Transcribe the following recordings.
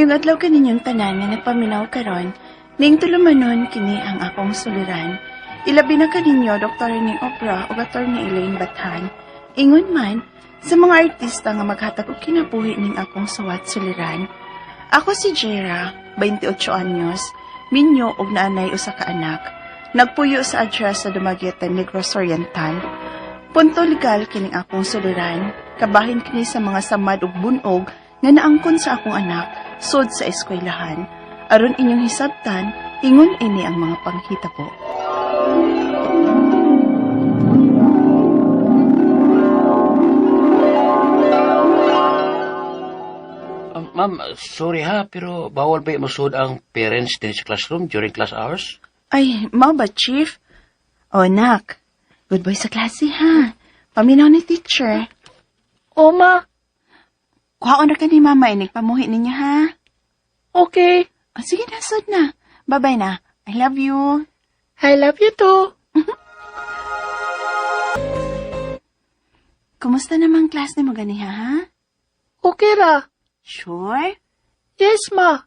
Maayong adlaw kaninyong tanan nga nagpaminaw karon, ning tulumanon kini ang akong suliran. Ilabi na kaninyo Dr. ni Oprah o Dr. ni Elaine Bathan. Ingon man sa mga artista nga maghatag og kinabuhi ning akong suwat suliran. Ako si Jera, 28 anyos, minyo og naanay usa ka anak. Nagpuyo sa address sa Dumaguete, Negros Oriental. Punto legal kining akong suliran, kabahin kini sa mga samad ug bunog nga naangkon sa akong anak sud sa eskwelahan. Aron inyong hisabtan, ingon ini ang mga panghita po. Um, ma'am, sorry ha, pero bawal ba masud ang parents din sa classroom during class hours? Ay, mao ba, Chief? O, nak. Good boy sa klase, ha? Paminaw ni teacher. O, ma. Kuhaon na ka ni mama, inig pamuhi ninyo, ha? Okay. O, sige na, sud na. Bye-bye na. I love you. I love you too. Kumusta namang class ni mo ganiha, ha? Okay ra. Sure? Yes, ma.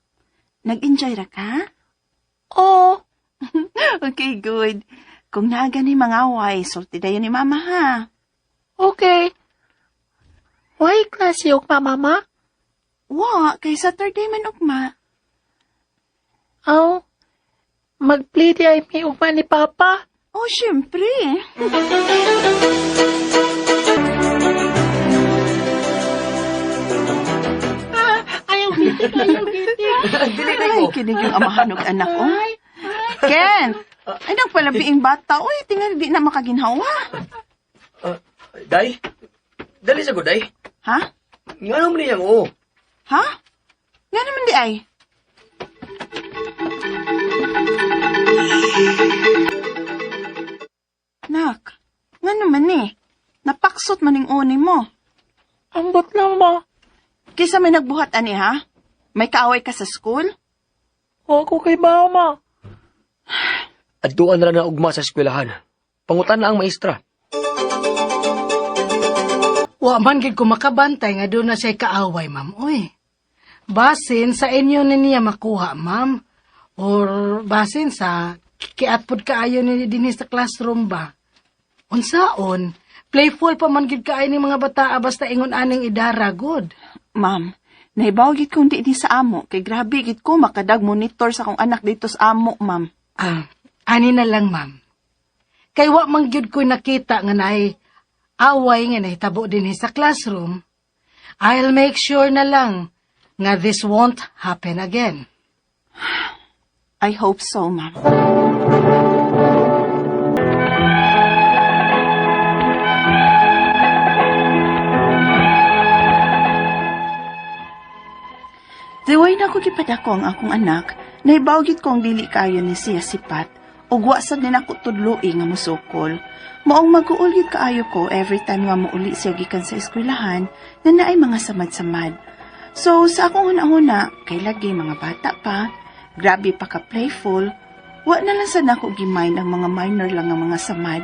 Nag-enjoy ra ka? Oh, okay, good. Kung naaga ni mga away, sulti dayo ni mama, ha? okay. Klase yung mama, ma? Wa, kay Saturday man ugma. Aw, mag-play di ay may ugma ni Papa. Oh, syempre. Ayaw gitik, ayaw gitik. Ay, kinig yung amahan ng anak ko. Ken! Ay, nagpalabiing bata. Uy, tingnan, di na makaginhawa. Ah, day? Dali sa day? Ha? Nga naman niya oo. Ha? Nga naman di ay. Nak, nga naman eh. Napaksot man ning uni mo. Ambot lang, ma. Kisa may nagbuhat ani ha? May kaaway ka sa school? Huwag ko kay mama. At doon na lang na ugma sa eskwelahan. Pangutan na ang maestra. Wa man gid ko makabantay nga doon na siya kaaway, ma'am. Uy. Basin sa inyo ni niya makuha, ma'am. Or basin sa kiatpod kaayo ni dinhi sa classroom ba. Unsaon, playful pa man gid kaayo ni mga bata basta ingon aning idara good. Ma'am, naibaw gid kong di di sa amo. Kay grabe gid ko makadag monitor sa akong anak dito sa amo, ma'am. Ah, ani na lang, ma'am. Kay wa man gyud ko nakita nga naay away nga nahitabo din sa classroom. I'll make sure na lang nga this won't happen again. I hope so, ma'am. Diway na ko gipadako ang akong anak, naibawgit ko ang dili kayo ni siya sipat, ug wa sad din ako tudloi nga musukol. Maong mag-uul gyud kaayo ko every time nga muuli siya gikan sa eskwelahan na naay mga samad-samad. So, sa akong una-una, kay lagi mga bata pa, grabe pa ka playful, wa na lang sad nako gimain ang mga minor lang nga mga samad,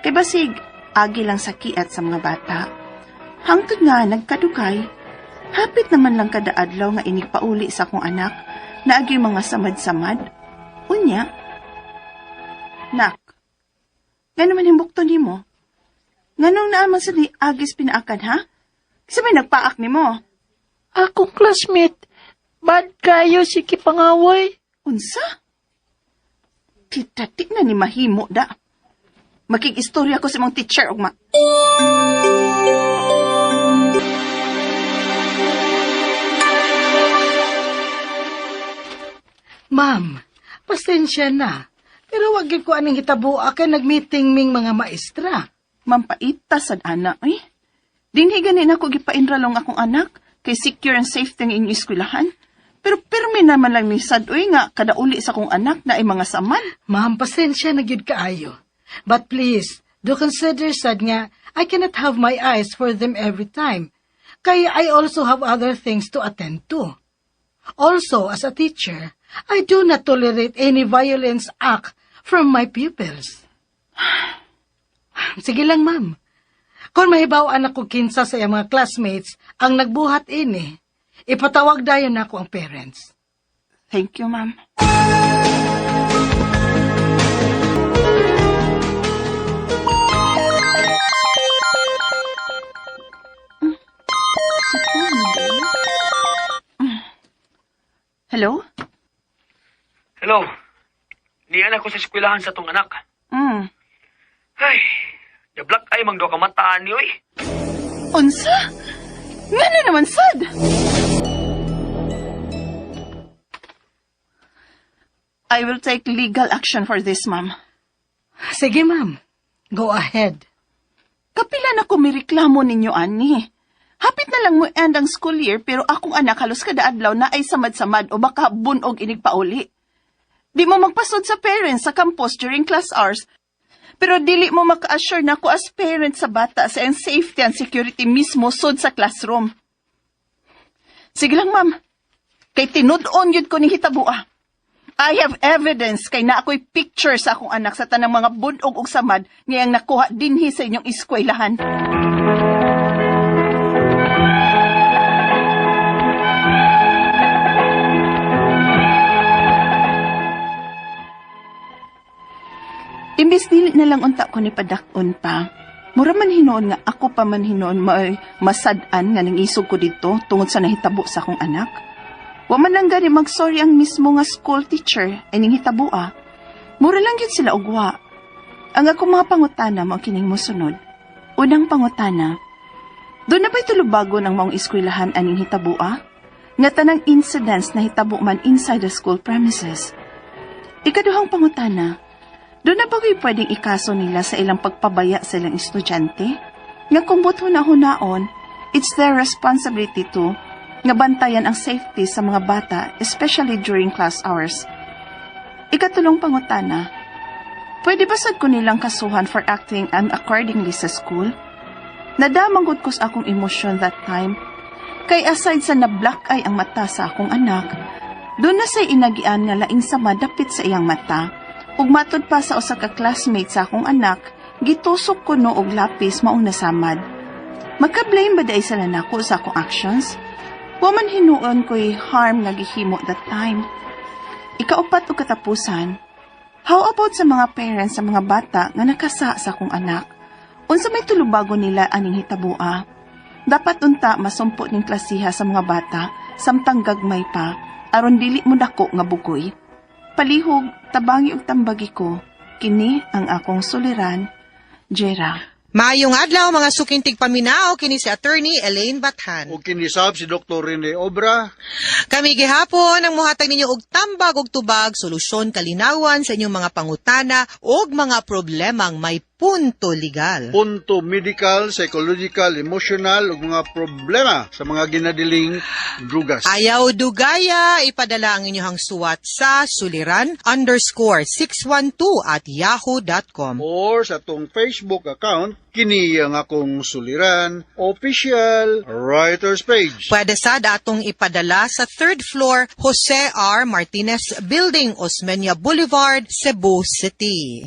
kay basig, agi lang sa kiat sa mga bata. Hangtod nga, nagkadukay, hapit naman lang kada adlaw nga inig pauli sa akong anak, na agi mga samad-samad. Unya, Nak, nga naman yung bukto ni mo? Nganong naaman sa ni Agis pinaakan, ha? Kasi may nagpaak ni mo. Akong classmate. Bad kayo si Kipangaway. Unsa? Kita na ni mahimo da. Makikistorya ko sa mong teacher ugma. Ma'am, pasensya na. Pero wag ko aning hitabo kay nagmeeting ming mga maestra. Mampaita sad anak, eh. Dinhi ganin ako gipainralong akong anak kay secure and safe ang inyong eskwelahan. Pero permi naman lang ni sad uy nga kada uli sa akong anak na ay mga saman. Ma'am, pasensya na gyud kaayo. But please, do consider sad nga I cannot have my eyes for them every time. Kaya I also have other things to attend to. Also, as a teacher, I do not tolerate any violence act from my pupils. Sige lang, ma'am. Kung mahibaw anak ko kinsa sa iyang mga classmates ang nagbuhat ini, ipatawag dayon ako ang parents. Thank you, ma'am. Hello? Hello. Niyan ako sa eskwelahan sa tong anak. Mm. Ay, the black eye mang do ka mataan ni, oy. Unsa? Nga na naman, sad! I will take legal action for this, ma'am. Sige, ma'am. Go ahead. Kapila na ko reklamo ninyo, ani. Hapit na lang mo end ang school year pero akong anak halos kada adlaw na ay samad-samad o baka bunog inig pauli. Di mo magpasod sa parents sa campus during class hours. Pero dili mo maka-assure na ako as parent sa bata sa ang safety and security mismo sud sa classroom. Sige lang, ma'am. Kay tinud-on yun ko ni Hitabua. I have evidence kay na ako'y picture sa akong anak sa tanang mga bunog ug samad ngayang nakuha dinhi sa inyong eskwelahan. Imbis dili na lang unta ko ni padakon pa. Mura man hinoon nga ako pa man hinoon may masad-an nga nangisog ko dito tungod sa nahitabo sa akong anak. Wa man lang gani mag-sorry ang mismo nga school teacher ay ning hitabo ah. Mura lang yun sila ugwa. Ang ako mga pangutana mo kining mosunod. Unang pangutana, doon na ba'y tulubago ng maong eskwelahan aning hitabo ah? Nga tanang incidents na hitabo man inside the school premises. Ikaduhang pangutana, doon na bagay pwedeng ikaso nila sa ilang pagpabaya sa ilang estudyante? Nga kung buto na hunaon, it's their responsibility to nga bantayan ang safety sa mga bata, especially during class hours. Ikatulong pangutana, pwede ba sad ko nilang kasuhan for acting unaccordingly sa school? Nadamang ko sa akong emosyon that time, kay aside sa na-black eye ang mata sa akong anak, doon na say inagian nga laing sama dapit sa iyang mata, ug matod pa sa usa ka classmate sa akong anak, gitusok ko no og lapis maong nasamad. Magka-blame ba day sila nako sa akong actions? Wa man hinuon ko'y harm nga gihimo that time. Ikaupat o katapusan, how about sa mga parents sa mga bata nga nakasa sa akong anak? Unsa may tulubago nila aning hitabua? Dapat unta masumpo ning klasiha sa mga bata samtang gagmay pa aron dili mo dako nga bugoy. Palihog, tabangi ug tambagi ko. Kini ang akong suliran, Jera. Maayong adlaw mga sukintig paminaw kini si attorney Elaine Bathan. O kinisab si Dr. Rene Obra. Kami gihapon ang muhatag ninyo og tambag og tubag, solusyon kalinawan sa inyong mga pangutana og mga problemang may punto legal. Punto medical, psychological, emotional ug mga problema sa mga ginadiling drugas. Ayaw dugaya, ipadala ang inyong suwat sa suliran underscore 612 at yahoo.com. Or sa tong Facebook account, kini ang akong suliran, official writer's page. Pwede sad atong ipadala sa third floor Jose R. Martinez Building, Osmeña Boulevard, Cebu City.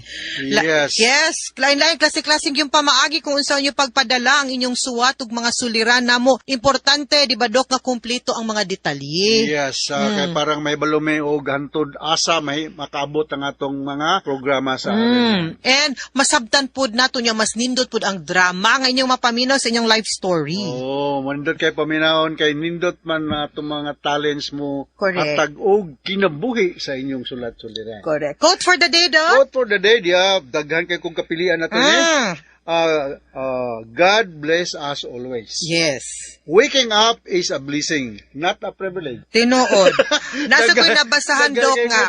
La- Yes. Yes, lain-lain klase-klaseng yung pamaagi kung unsa nyo pagpadala ang inyong suwat ug mga suliran namo. Importante di ba dok nga kumpleto ang mga detalye. Yes, ah, kay parang may balume o hantod asa may makaabot ang atong mga programa sa atin. Mm. And masabtan pud nato nya mas nindot pud ang drama nga inyong mapaminaw sa inyong life story. Oh, manindot kay paminahon kay nindot man na itong mga talents mo Correct. hatag og kinabuhi sa inyong sulat-suliran. Correct. Quote for the day, Doc. Quote for the day, dia, daghan kay kong kapilian nato ni. Ah, Uh, uh, God bless us always. yes. Waking up is a blessing, not a privilege. Tinuod. Nasa ko'y nabasahan, Dok, nga.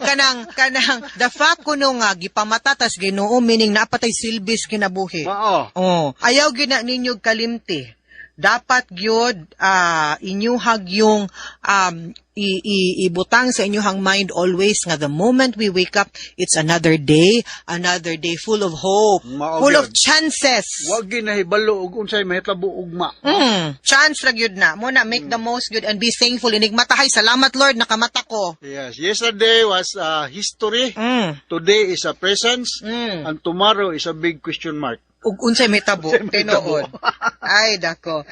Kanang, kanang, the fact kuno nga, gipamatatas ginoo, meaning napatay silbis kinabuhi. Mao. Oh, ayaw gina ninyo kalimti. Dapat gyud ah inyuhag yung um i- i- ibutang sa inyuhang mind always nga the moment we wake up it's another day, another day full of hope, Mao full of chances. Wag ginahibalo og unsay mahitabo ugma. Mm, chance ra gyud na. Mo na make the most good and be thankful. Inig matahay. Salamat Lord nakamata ko. Yes, yesterday was uh, history. Mm. Today is a presence. Mm. And tomorrow is a big question mark. Ug unsay may tabo tinuod ay dako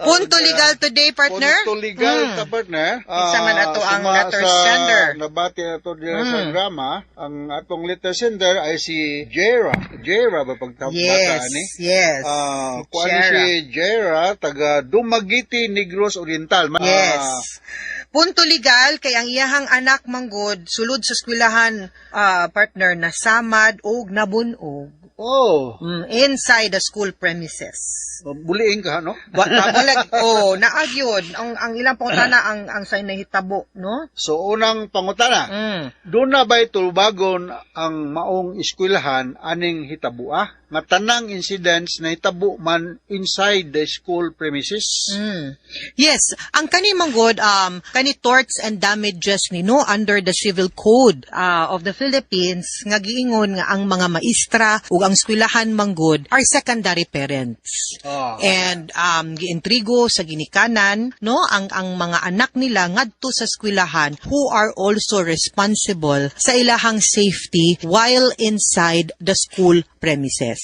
punto Ah, legal today partner Punto legal Mm. ta partner. Kinsa man ato ang letter sender. Nabati ato diya sa Mm. drama, ang atong letter sender ay si Jera. Jera ba pagtabata yes ni? yes Ah, Si kuan Jera. si Jera taga Dumaguete Negros Oriental. Yes. Ah, Punto legal kay ang iyahang anak manggod sulod sa eskwelahan ah, partner na samad og nabunog oh, mm, inside the school premises. buliing ka no? Wa tabulag oh naagyod ang ang ilang pangutana ang ang say nahitabo no? So unang pangutana, Mm. doon na ba'y tulbagon ang maong eskwelahan aning hitabua? Nga tanang incidents na hitabo man inside the school premises? Mm. Yes, ang kani manggod um kani torts and damages ni no under the civil code uh, of the Philippines nga giingon nga ang mga maestra ug ang eskwelahan manggod are secondary parents. Ah. And um giintrigo sa ginikanan no ang ang mga anak nila ngadto sa eskwelahan who are also responsible sa ilahang safety while inside the school premises.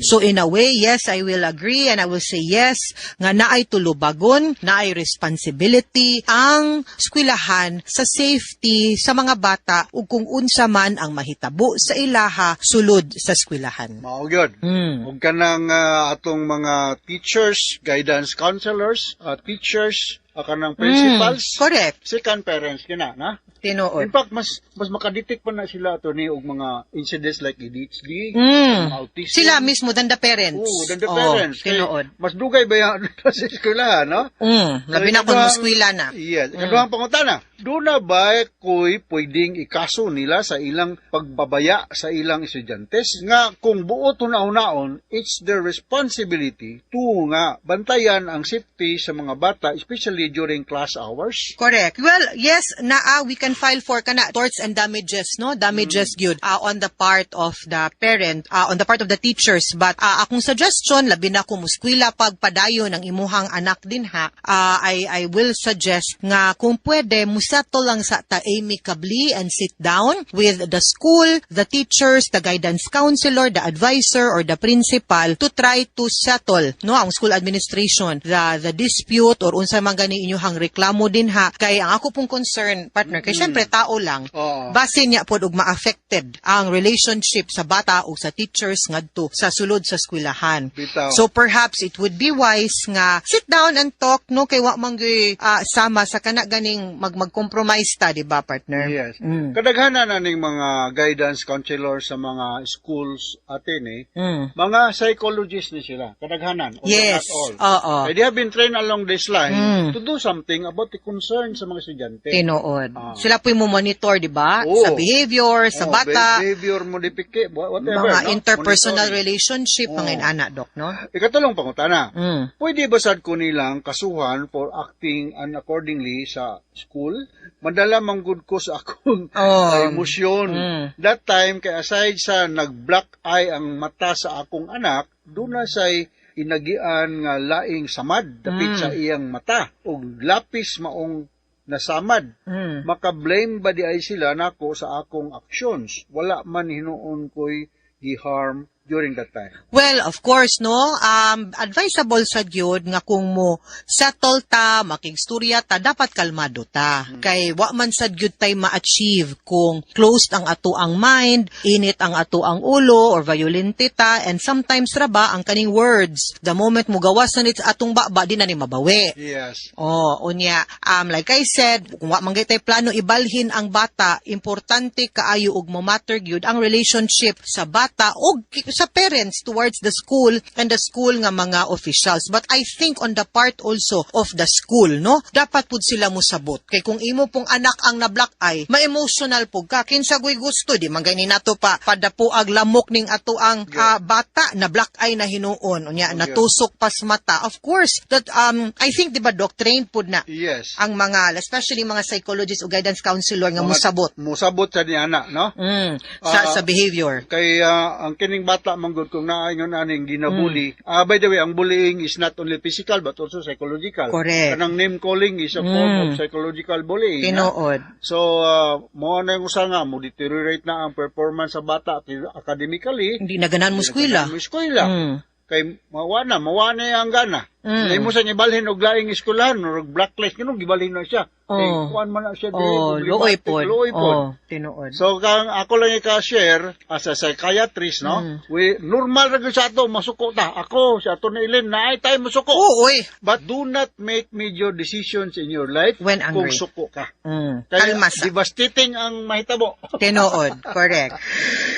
So in a way, yes, I will agree and I will say yes nga naay tulubagon, naay responsibility ang eskwelahan sa safety sa mga bata ug kung unsa man ang mahitabo sa ilaha sulod sa eskwelahan. Mao gyud. Mm. Ug kanang ah, atong mga teachers, guidance counselors, ah, teachers, ah, kanang principals, Mm, correct. second parents kina na. Tinuod. In fact, mas mas makadetect pa na sila to ni og mga incidents like ADHD, Mm. autism. Sila mismo than the parents. Oo, than the Oo, parents. Kay tinuod. Mas dugay ba yan sa eskwelahan, no? Mm, labi na kung muskwila na. Yes. Ikaduhang pangutana. Doon na ba ko'y pwedeng ikaso nila sa ilang pagbabaya sa ilang estudyantes? Nga kung buo to naon it's their responsibility to nga bantayan ang safety sa mga bata, especially during class hours. Correct. Well, yes, naa we can file for kana torts and damages, no? Damages gyud uh, on the part of the parent, uh, on the part of the teachers. But uh, akong suggestion labi na kung muskwila pagpadayon ng imuhang anak din ha. uh, I I will suggest nga kung pwede musato lang sa ta amicably and sit down with the school, the teachers, the guidance counselor, the advisor or the principal to try to settle no ang school administration the the dispute or unsa man gani inyong reklamo din ha kay ang ako pong concern partner kay syempre tao lang Oo. basin niya pod og ma-affected ang relationship sa bata o sa teachers ngadto sa sulod sa eskwelahan Bitaw. so perhaps it would be wise nga sit down and talk no kay wa man ah, sama sa kana ganing mag mag-compromise ta di ba partner Yes. Mm. Kadaghanan na ning mga guidance counselor sa mga schools atin eh. Mm. Mga psychologists ni sila. Kadaghanan. Yes. All. Oo. Eh, they have been trained along this line Mm. to do something about the concern sa mga estudyante. Tinuod. Ah. Sila po mo monitor, di ba? Oo. Sa behavior, sa Oh, bata, be- behavior modification, whatever. mga no? interpersonal Monitoring. relationship, Oo. mga inana, Dok, no? Ikatulong pangutana. Mm. Pwede ba sad ko nilang kasuhan for acting unaccordingly sa school? Madala manggod ko sa akong Oh. emosyon. Mm. That time, kay aside sa nag-black eye ang mata sa akong anak, doon na say inagian nga laing samad dapit Mm. sa iyang mata ug lapis maong nasamad Mm. maka-blame ba di ay sila nako sa akong actions wala man hinuon ko'y gi-harm during that time Well, of course, no? Um, advisable sa gyud nga kung mo settle ta, makigstorya ta, dapat kalmado ta. Kay wa man sa gyud tay ma-achieve kung closed ang ato ang mind, init ang ato ang ulo, or violente ta, and sometimes ra ba ang kaning words, the moment mo gawas na sa atong baba, di na ni mabawi. yes Oh, unya, um, like I said, kung wa man tay plano ibalhin ang bata, importante kaayo ug mo matter gyud ang relationship sa bata ug ki- sa parents towards the school and the school nga mga officials. But I think on the part also of the school, no? Dapat pud sila mo sabot. Kay kung imo pong anak ang na black eye, ma-emotional pug ka. Kinsa goy gusto di man gani nato pa padapo ag lamok ning ato ang ah, bata na black eye na hinuon. Unya natusok pas mata. Of course, that um I think di ba doc trained pud na yes ang mga especially mga psychologists o guidance counselor nga musabot musabot sa ni anak no mm, sa Ah, sa behavior. kay ah, ang kining bata bata manggod kung naayon aning ginabuli. Ah, by the way, ang bullying is not only physical but also psychological. Correct. Kanang name calling is a form of psychological bullying. ha? Tinuod. So, uh, mo na yung usa nga, mo deteriorate na ang performance sa bata academically. Hindi na ganan mo skwela. Mo eskwela. Mm. Kay mawa na, mawa na ang gana. Mm. Mm. mo sa ibalhin og laing eskwelahan or blacklist ganun gibalhin na siya. Kay Oh. kuan man na siya Oh, dili, luoy pod. luoy pod. Oh, tinuod. So kang ako lang ika-share as a psychiatrist, no? Mm. We normal ra gyud sa ato masuko ta. Ako sa ato na ilin naay tay masuko. Oo, oy. But do not make major decisions in your life When kung angry. suko ka. Mm. Kaya Kalma sa. devastating ang mahitabo. Tinuod. Correct.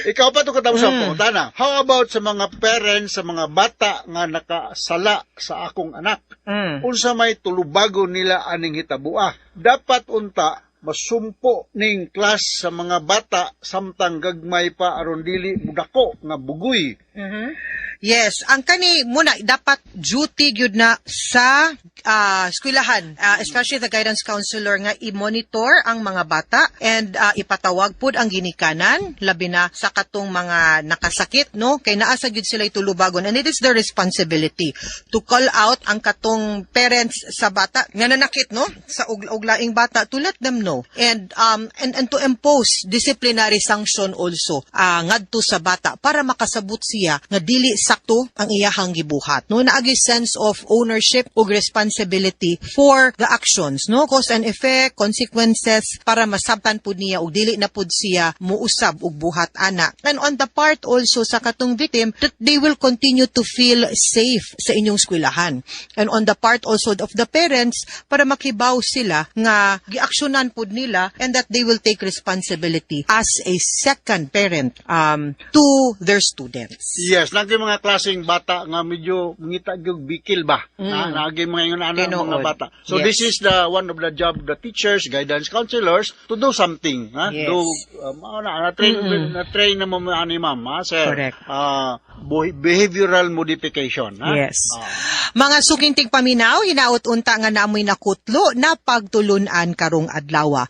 Ikaw pa ito katapos Mm. Tana, how about sa mga parents, sa mga bata nga nakasala sa akong anak? Mm. Unsa may tulubago nila aning hitabua? Dapat unta, masumpo ning class sa mga bata samtang gagmay pa aron dili mudako nga bugoy. Yes, ang kani muna dapat duty gyud na sa ah, eskwelahan, ah, especially the guidance counselor nga i-monitor ang mga bata and ah, ipatawag pud ang ginikanan labi na sa katong mga nakasakit no? Kay naa sa gyud sila tulubagon and it is their responsibility to call out ang katong parents sa bata nga nanakit no? Sa ug uglaing bata to let them know. And um and, and to impose disciplinary sanction also ah, ngadto sa bata para makasabot siya nga dili sakto ang iyahang gibuhat no? Naagi sense of ownership ug responsibility for the actions no? Cause and effect consequences para masabtan pud niya ug dili na pud siya muusab og buhat ana. And on the part also sa katong victim that they will continue to feel safe sa inyong eskwelahan. And on the part also of the parents para makibaw sila nga giaksyonan pud nila and that they will take responsibility as a second parent um, to their students. Yes, naging mga klaseng bata nga medyo ngita gyud bikil ba. Na naging mga ingon ana mga bata. So Yes. this is the one of the job of the teachers, guidance counselors to do something, ha? Yes. Do um, na, na train na train na mo ani. Correct. Ah, bu- behavioral modification, ha? Yes. Ah. Mga sukintig paminaw, hinaot unta nga naamoy nakutlo na pagtulunan karong adlaw.